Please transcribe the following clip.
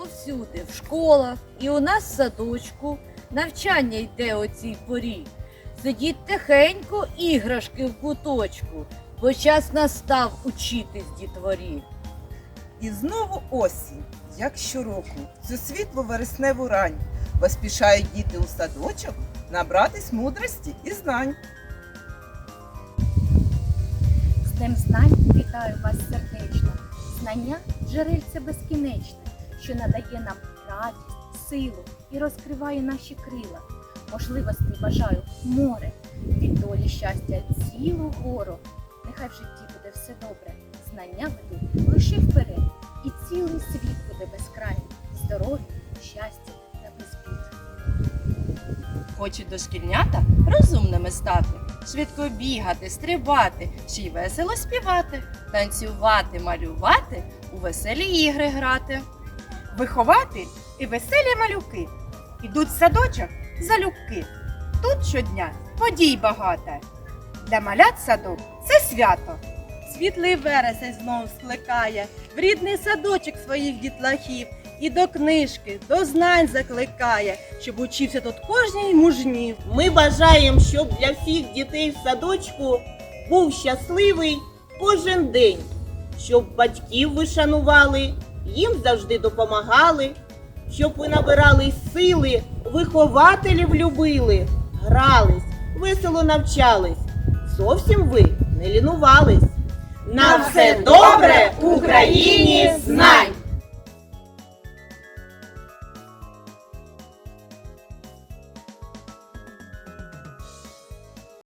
повсюди, в школах і у нас в садочку навчання йде о цій порі. Сидіть тихенько, іграшки в куточку, бо час настав учитись дітворі. І знову осінь, як щороку, цю світлу вересневу рань поспішають діти у садочок набратись мудрості і знань. З Днем знань вітаю вас сердечно. Знання джерельце безкінечне, що надає нам радість, силу і розкриває наші крила. Можливостей бажаю море, від долі щастя цілу гору. Нехай в житті буде все добре. Знання ведуть лише вперед, і цілий світ буде безкрайній. Здоров'я, щастя та безбід. Хочуть дошкільнята розумними стати, швидко бігати, стрибати, ще й весело співати, танцювати, малювати, у веселі ігри грати. Вихователь і веселі малюки ідуть в садочок залюбки. Тут щодня подій багато. Для малят садок це свято. Світлий вересень знов скликає в рідний садочок своїх дітлахів і до книжки, до знань закликає, щоб учився тут кожній мужнів. Ми бажаємо, щоб для всіх дітей в садочку був щасливий кожен день, щоб батьків ви шанували, їм завжди допомагали, щоб ви набирали сили, вихователів любили, грались, весело навчались, зовсім ви не лінувались. На все добре Україні знань!